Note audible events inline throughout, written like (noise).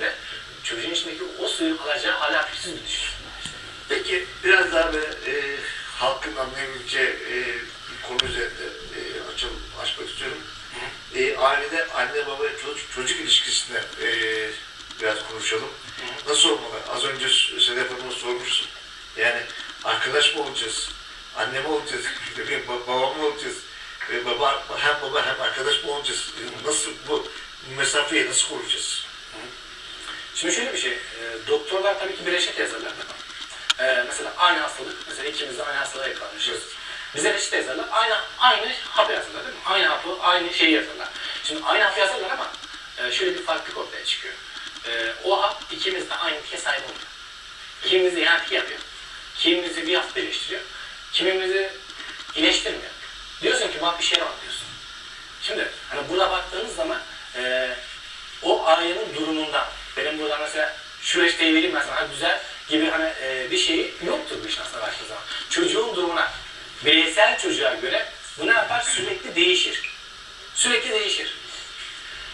Ve çocuğun içindeki o suyu alacağı hala fikirsiz bir düşün. Peki biraz daha böyle e, halkın anlayabileceği e, bir konu üzerinde e, açalım, açmak istiyorum. E, ailede anne baba çocuk, çocuk ilişkisine e, biraz konuşalım. Nasıl olmalı? Az önce Sedef Hanım'a sormuşsun. Yani arkadaş mı olacağız? Anne mi olacağız? (laughs) Baba mı olacağız? E, baba, hem baba hem arkadaş mı olacağız? E, Nasıl bu mesafeyi nasıl koruyacağız? Şimdi şöyle bir şey, e, doktorlar tabii ki reçete yazarlar. E, mesela aynı hastalık, mesela ikimiz de aynı hastalığa yakalanmışız. Bize reçete yazarlar, aynı, aynı hapı yazarlar değil mi? Aynı hapı, aynı şeyi yazarlar. Şimdi aynı hapı yazarlar ama e, şöyle bir farklılık ortaya çıkıyor. E, o hap ikimiz de aynı etkiye sahip olmuyor. Kimimizi yan yapıyor, kimimizi bir hafta iyileştiriyor, kimimizi iyileştirmiyor. Diyorsun ki bak bir şey var diyorsun. Şimdi hani burada baktığınız zaman e, o ailenin durumundan benim burada mesela şu reçeteyi vereyim güzel gibi hani e, bir şeyi yoktur bu işin aslında başladığı zaman. Çocuğun durumuna, bireysel çocuğa göre bu ne yapar? Sürekli değişir. Sürekli değişir.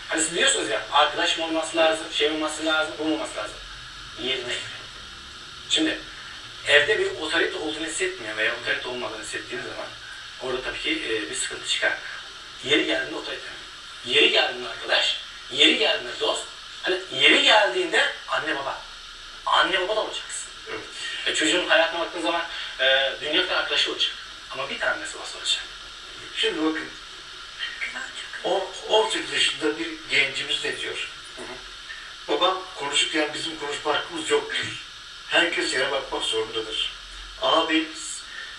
Hani siz diyorsunuz ya arkadaş mı olması lazım, şey olması lazım, bu olması lazım. Yerine göre. Şimdi evde bir otorite olduğunu hissetmeyen veya otorite olmadığını hissettiğiniz zaman orada tabii ki e, bir sıkıntı çıkar. Yeri geldiğinde otorite. Yeri geldiğinde arkadaş, yeri geldiğinde dost, hani yeri geldiğinde anne baba. Anne baba da olacaksın. Evet. E, çocuğun hayatına baktığın zaman e, dünya kadar arkadaşı olacak. Ama bir tanesi babası olacak. Şimdi bakın O 18 yaşında bir gencimiz ne diyor? Babam konuşurken bizim konuşma hakkımız yoktur. Herkes yere bakmak zorundadır. Ağabeyim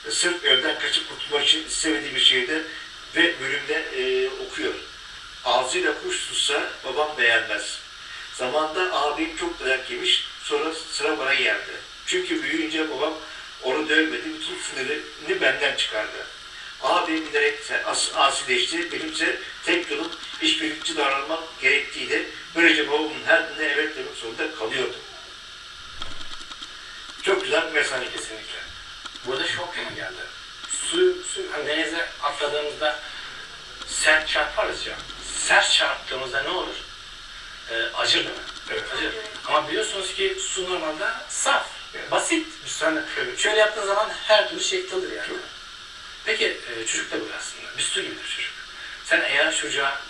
sırf evden kaçıp kurtulmak için istemediği bir şeyde ve bölümde e, okuyor. Ağzıyla kuş tutsa babam beğenmez. Zamanda ağabeyim çok dayak yemiş, sonra sıra bana geldi. Çünkü büyüyünce babam onu dövmedi, bütün sinirini benden çıkardı. Ağabeyim giderek as asileşti. Benimse tek yolum işbirlikçi davranmak gerektiğiydi. Böylece babamın her dinle evet demek zorunda kalıyordum. Çok güzel bir mesaj kesin. Kesinlikle. Burada şok yana geldi. Su, su hani denize atladığımızda sert çarparız ya. Sert çarptığımızda ne olur? Ee, acır değil mi? Evet. Acır. Ama biliyorsunuz ki su normalde saf, basit. Biz hani şöyle yaptığın zaman her türlü şekil alır yani. Peki e, çocuk da böyle aslında. Bir su gibidir çocuk. Sen eğer çocuğa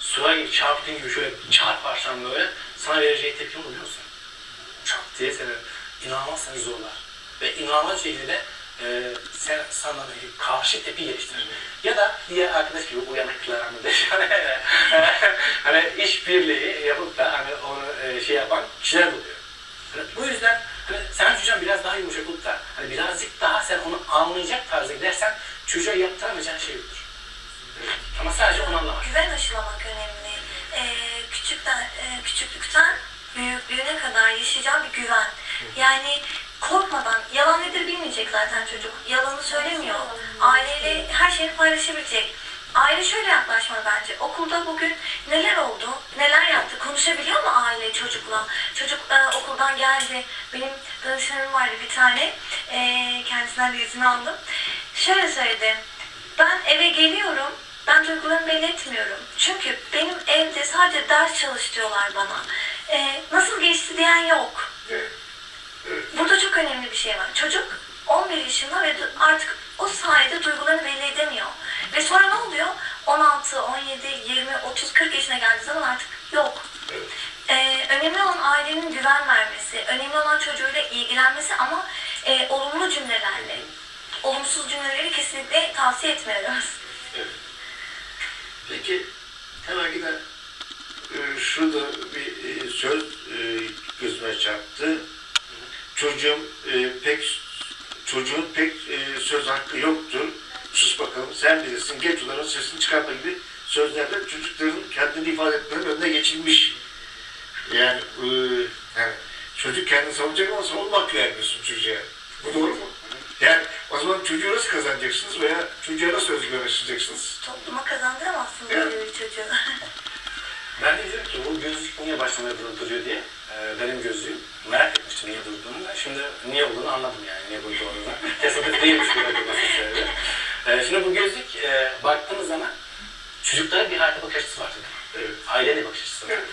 suya gibi çarptığın gibi şöyle çarparsan böyle sana vereceği tepki musun? Çat diye seni inanılmaz seni zorlar. Ve inanılmaz şekilde e, sen sana bir karşı tepki geliştirir. Ya da diğer arkadaş gibi uyanıklar (laughs) hani de hani işbirliği yapıp da hani onu e, şey yapan kişiler oluyor. Hani bu yüzden hani sen çocuğa biraz daha yumuşak olup da hani birazcık daha sen onu anlayacak tarzda gidersen çocuğa yaptıramayacağın şey yoktur. Ama sadece onu anlamak. Güven aşılamak önemli. Ee, küçükten, e, küçüklükten büyüklüğüne kadar yaşayacağı bir güven. Yani korkmadan, yalan nedir bilmeyecek zaten çocuk. Yalanı söylemiyor. Aileyle her şeyini paylaşabilecek. Aile şöyle yaklaşmalı bence. Okulda bugün neler oldu, neler yaptı, konuşabiliyor mu aile çocukla? Çocuk e, okuldan geldi. Benim danışanım vardı bir tane. E, kendisinden de izin aldım. Şöyle söyledi. Ben eve geliyorum. Ben duygularımı belli etmiyorum. Çünkü benim evde sadece ders çalış diyorlar bana. Ee, nasıl geçti diyen yok. Burada çok önemli bir şey var. Çocuk 11 yaşında ve artık o sayede duygularını belli edemiyor. Ve sonra ne oluyor? 16, 17, 20, 30, 40 yaşına geldiği zaman artık yok. Ee, önemli olan ailenin güven vermesi, önemli olan çocuğuyla ilgilenmesi ama e, olumlu cümlelerle. Olumsuz cümleleri kesinlikle tavsiye etmiyoruz. Evet. Peki hemen yine e, şurada bir e, söz e, gözüme çarptı. Çocuğum e, pek çocuğun pek e, söz hakkı yoktur. Sus bakalım sen bilirsin geç onların sesini çıkartma gibi sözlerle çocukların kendini ifade etmenin önüne geçilmiş. Yani, e, yani çocuk kendini savunacak ama savunma hakkı vermiyorsun çocuğa. Bu doğru mu? Yani o zaman çocuğu nasıl kazanacaksınız veya çocuğa nasıl aşılayacaksınız? Topluma kazandıramazsın Evet. böyle bir çocuğu. (laughs) Ben de diyorum ki bu gözlük niye başlamaya dur- duruyor diye. Ee, benim gözlüğüm. Merak etmiştim niye durduğunu. Şimdi niye olduğunu anladım yani. Niye burada olduğunu. Tesadüf değilmiş burada durması sebebi. Ee, şimdi bu gözlük e, baktığımız zaman çocuklara bir hayata bakış açısı var tabii. Evet. Ailenin bakış açısı vardır. Evet.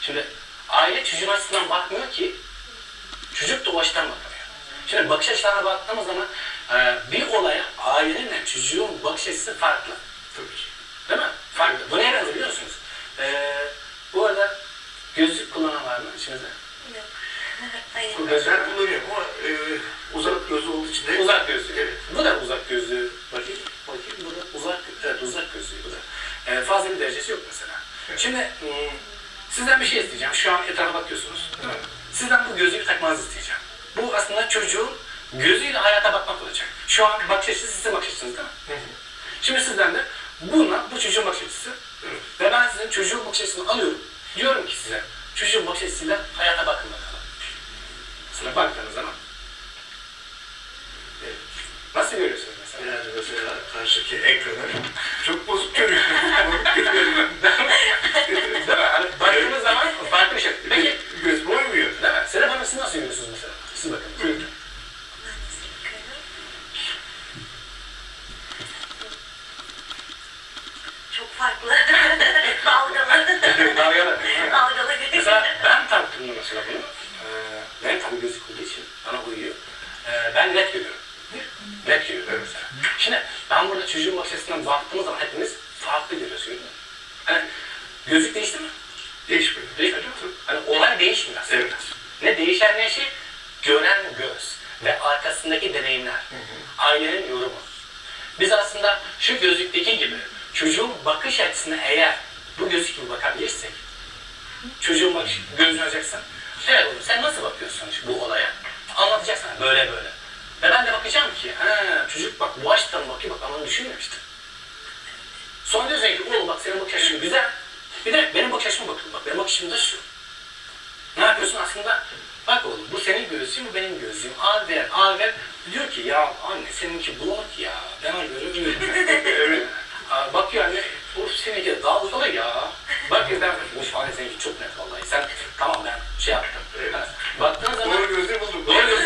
Şimdi aile çocuğun açısından bakmıyor ki çocuk da o açıdan bakamıyor. Şimdi bakış açılarına baktığımız zaman e, bir olaya ailenin çocuğun bakış açısı farklı. Tabii ki. Değil mi? Farklı. Bu neye benziyor biliyor musunuz? E, bu arada gözlük kullanan var mı içinizde? Yok. Gözlük Ben kullanıyorum ama e, uzak gözü olduğu için de Uzak gözlüğü. Evet. Bu da uzak gözlüğü. Bakayım. Bakayım. Bu da uzak, evet, uzak gözlüğü. Bu da. Ee, fazla bir derecesi yok mesela. Şimdi hmm, sizden bir şey isteyeceğim. Şu an etrafa bakıyorsunuz. Mi? Sizden bu gözlüğü takmanızı isteyeceğim. Bu aslında çocuğun gözüyle hayata bakmak olacak. Şu an bakış açısı sizin bakış açınız değil mi? Hı hı. Şimdi sizden de bununla bu çocuğun bakış açısı. Evet. Ve ben sizin çocuğun bakış açısını alıyorum. Diyorum ki size çocuğun bakış açısıyla hayata bakın bakalım. Mesela baktığınız zaman Evet. nasıl görüyorsunuz mesela? Yani mesela karşıki ekranı çok bozuk görüyorum. Bozuk görüyorum. Değil mi? Hani baktığınız zaman farklı şey. Peki, Göz uymuyor. değil mi? Serap Hanım siz nasıl görüyorsunuz mesela? Siz bakın. Buyurun. Ben nasıl bakıyorum? Çok farklı. Dalgalı. Dalgalı. Dalgalı. mesela ben taktığımda mesela bunu, e, benim tabii gözlük olduğu için bana uyuyor. E, ben net görüyorum. Net görüyorum mesela. Şimdi ben burada çocuğun bakış açısından baktığımız zaman hepimiz farklı mü? Hani gözlük değişti mi? Değişmiyor. Değişmedi mi? Hani olay değişmiyor aslında. Evet. Ne değişen ne şey? Gören göz ve arkasındaki deneyimler. Ailenin yorumu. Biz aslında şu gözlükteki gibi çocuğun bakış açısına eğer bu gözlük gibi bakabilirsek çocuğun bakış gözünü açacaksın. Evet oğlum sen nasıl bakıyorsun bu olaya? Anlatacaksın böyle böyle. Ve ben de bakacağım ki ha, çocuk bak bu açıdan bakıyor bak ben onu düşünmemiştim. Sonra diyorsun ki oğlum bak senin bakış açın güzel. Bir de benim bakış açıma bakın bak benim bakış açım da şu. Ne yapıyorsun aslında? Bak oğlum bu senin gözlüğün bu benim gözlüğüm. Al ver al ver. Diyor ki ya anne seninki bulanık ya. Bana göre öyle. (laughs) bakıyor anne bu seninki de dalgalı ya. Bak ya ben bu anne seninki çok net vallahi. Sen tamam ben şey yaptım. Evet. Baktığın zaman Doğru gözü buldum. Doğru gözü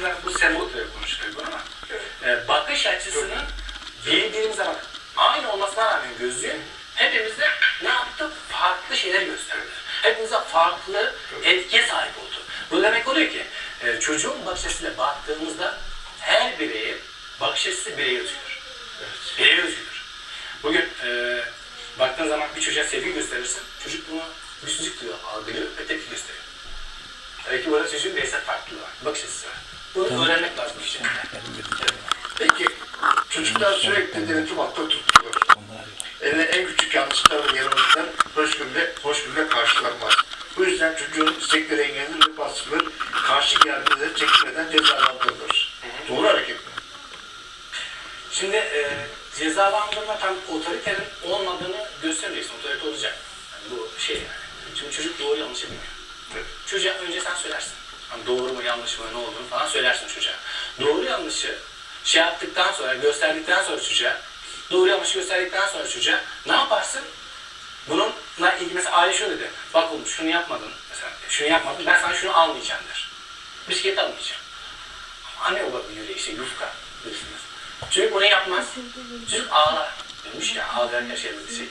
aslında bu sembol türevi konuşuluyor bu ama e, bakış açısının birbirimize bak aynı olmasına rağmen gözlüğün hepimizde ne yaptı? Farklı şeyler gösterdi. Hepimize farklı etkiye sahip oldu. Bu demek oluyor ki e, çocuğun bakış açısıyla baktığımızda her bireyin bakış açısı bireye. Evet. Bireye özgür. Bugün e, baktığın zaman bir çocuğa sevgi gösterirsin. Çocuk bunu güçlük diyor, algılıyor ve tepki gösteriyor. Tabii ki burada çocuğun bireysel farklılığı var, bakış açısı Bunu öğrenmek lazım işte. Peki çocuklar sürekli denetim hatta tutulur. Eline en küçük yanlışlarla yanımızdan hoşgörüyle, hoşgörüyle karşılanmaz. Bu yüzden çocuğun istekleri engellenir ve baskılar karşı geldiğinde çekilmeden cezalandırılır. Doğru hareket mi? Şimdi e, cezalandırma tam otoritenin olmadığını göstereceksin. Otorite olacak. Yani bu şey yani. Şimdi çocuk doğru yanlışı bilmiyor. Evet. Çocuğa önce sen söylersin. Hani doğru mu yanlış mı ne olduğunu falan söylersin çocuğa. Doğru yanlışı şey yaptıktan sonra gösterdikten sonra çocuğa doğru yanlışı gösterdikten sonra çocuğa ne yaparsın? Bununla ilgili mesela aile şöyle dedi. Bak oğlum şunu yapmadın. Mesela şunu yapmadın ben sana şunu almayacağım der. Bisiklet almayacağım. Anne baba yüreği işte yufka. bilirsiniz. Çocuk bunu yapmaz. Çocuk ağlar. Demiş ya ağlayan şey şey.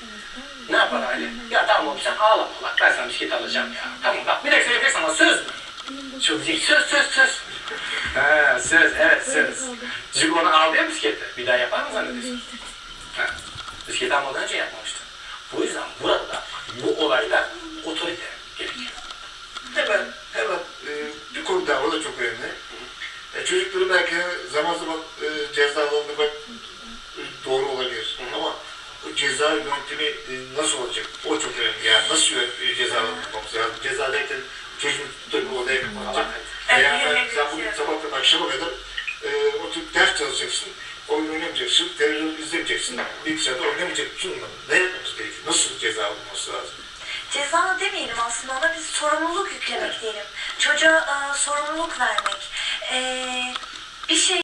Ne yapar aile? Ya tamam oğlum sen ağlama bak ben sana bisiklet alacağım ya. Tamam bak bir dakika sana söz mü? Çocuk diyecek söz söz söz. Ha, söz evet söz. Çocuk onu ağlıyor bisiklette. Bir daha yapar mı zannediyorsun? Ha. Bisiklet almadan önce yapmamıştı. Bu yüzden burada bu olayda otorite gerekiyor. Hemen, hemen e, bir konu daha, o da çok önemli. E, çocukları belki zaman zaman e, cezalandırmak e, doğru olabilir. Ama o ceza yöntemi e, nasıl olacak? O çok önemli. Yani nasıl e, cezalandırmamız lazım? Ceza derken çocuğun ben, sen bugün sabahtan akşama kadar e, oturup ders çalışacaksın, oyun oynamayacaksın, televizyon izlemeyeceksin, bilgisayarda oynamayacaksın. Ne yapmamız gerekiyor? Nasıl ceza alınması lazım? Ceza demeyelim aslında ona biz sorumluluk yüklemek diyelim. Çocuğa e, sorumluluk vermek. E, bir şey